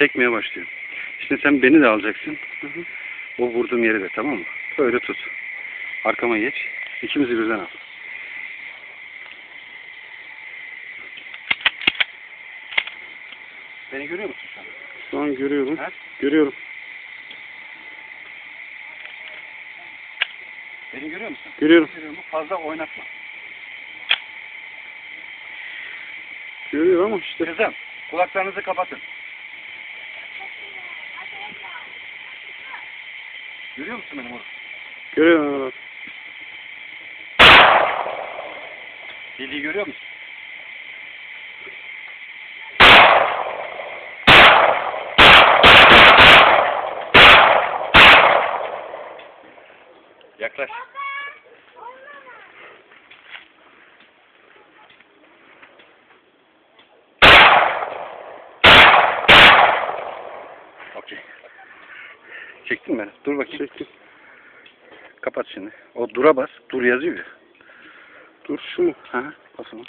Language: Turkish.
Çekmeye başlıyor. Şimdi sen beni de alacaksın. O vurduğum yeri de tamam mı? Böyle tut. Arkama geç. İkimizi birden al. Beni görüyor musun sen? Şu an görüyorum. Ha? Görüyorum. Beni görüyor musun? Görüyorum. Görüyorum. Fazla oynatma. Görüyor ama işte. Kızım kulaklarınızı kapatın. Görüyor musun benim oğlum? Görüyorum abi. Deliği görüyor musun? Yaklaş. Çektin mi? Dur bakayım. Çektim. Kapat şimdi. O dura bas. Dur yazıyor ya. Dur şu mu? Ha, bas onu.